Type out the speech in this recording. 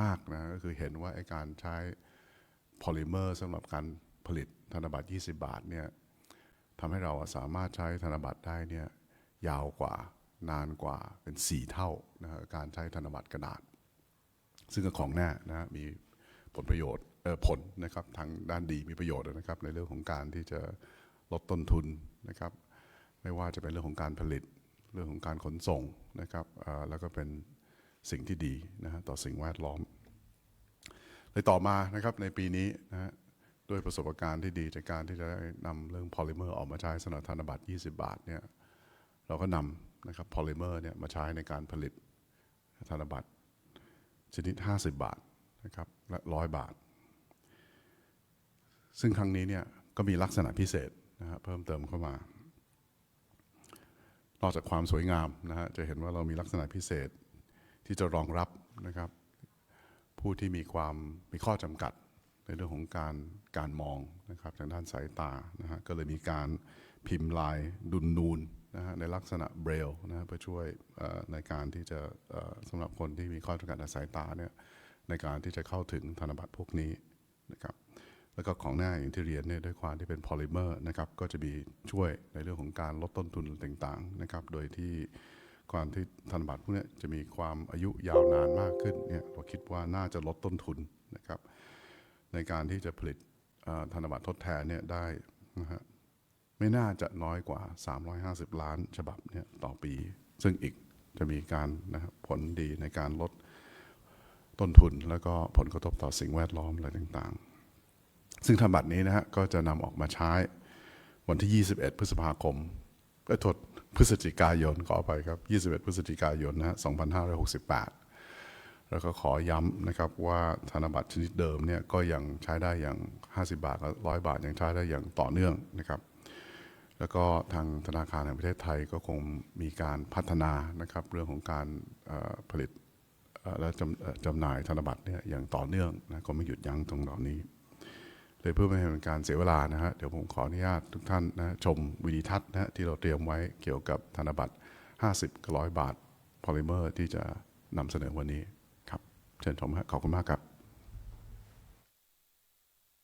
มากนะก็คือเห็นว่าไอการใช้พอลิเมอร์สำหรับการผลิตธนบัตร 20 บาทเนี่ยทำให้เราสามารถใช้ธนบัตรได้เนี่ยยาวกว่านานกว่าเป็น 4 เท่านะการใช้ธนบัตรกระดาษ ซึ่งก็ของแน่นะมีผลประโยชน์เออผลนะครับทางด้านดีมีประโยชน์นะครับ ในเรื่องของการที่จะลดต้นทุนนะครับ ไม่ว่าจะเป็นเรื่องของการผลิตเรื่องของการขนส่งนะครับแล้วก็เป็น สิ่งที่ดีนะฮะต่อสิ่งแวดล้อมเลยต่อมานะครับในปีนี้นะฮะด้วยประสบการณ์ที่ดีจากการที่จะได้นำเรื่องพอลิเมอร์ออกมาใช้สำหรับธนบัตร 20 บาทเนี่ยเราก็นำนะครับพอลิเมอร์เนี่ยมาใช้ในการผลิตธนบัตรชนิด 50 บาทนะครับและร้อยบาท ซึ่งครั้งนี้เนี่ยก็มีลักษณะพิเศษนะฮะเพิ่มเติมเข้ามานอกจากความสวยงามนะฮะจะเห็นว่าเรามีลักษณะพิเศษ ที่จะรองรับนะครับ ผู้ที่มีความมีข้อจำกัดในเรื่องของการการมองนะครับทางด้านสายตานะฮะก็เลยมีการพิมพ์ลายดุนนูนนะฮะในลักษณะเบรลนะฮะเพื่อช่วยในการที่จะสำหรับคนที่มีข้อจำกัดทางสายตาเนี่ยในการที่จะเข้าถึงธนบัตรพวกนี้นะครับแล้วก็ของหน้าอย่างที่เรียนเนี่ยด้วยความที่เป็นพอลิเมอร์นะครับก็จะมีช่วยในเรื่องของการลดต้นทุนต่างๆนะครับโดยที่ ความที่ธนบัตรพวกนี้จะมีความอายุยาวนานมากขึ้นเนี่ยเราคิดว่าน่าจะลดต้นทุนนะครับ ในการที่จะผลิตธนบัตรทดแทนเนี่ยได้นะฮะไม่น่าจะน้อยกว่า 350 ล้านฉบับเนี่ยต่อปี ซึ่งอีกจะมีการนะครับผลดีในการลดต้นทุน แล้วก็ผลกระทบต่อสิ่งแวดล้อมอะไรต่างๆ ซึ่งธนบัตรนี้นะฮะก็จะนำออกมาใช้วันที่ 21 พฤษภาคมเอ้ยโทษ พฤศจิกายนขอไปครับ 21 พฤศจิกายนนะฮะ2568 แล้วก็ขอย้ำนะครับว่าธนบัตรชนิดเดิมเนี่ยก็ยังใช้ได้อย่าง 50 บาทกับ100 บาทยังใช้ได้อย่างต่อเนื่องนะครับแล้วก็ทางธนาคารแห่งประเทศไทยก็คงมีการพัฒนานะครับเรื่องของการผลิตและจำจำหน่ายธนบัตรเนี่ยอย่างต่อเนื่องนะก็ไม่หยุดยั้งตรงตอนนี้ เลยเพื่อไม่ให้เป็นการเสียเวลานะฮะเดี๋ยวผมขออนุญาตทุกท่านนะชมวิดีทัศน์นะฮะที่เราเตรียมไว้เกี่ยวกับธนบัตร 50กับ100 บาทพอลิเมอร์ที่จะนำเสนอวันนี้ครับ เชิญชมฮะขอบคุณมากครับ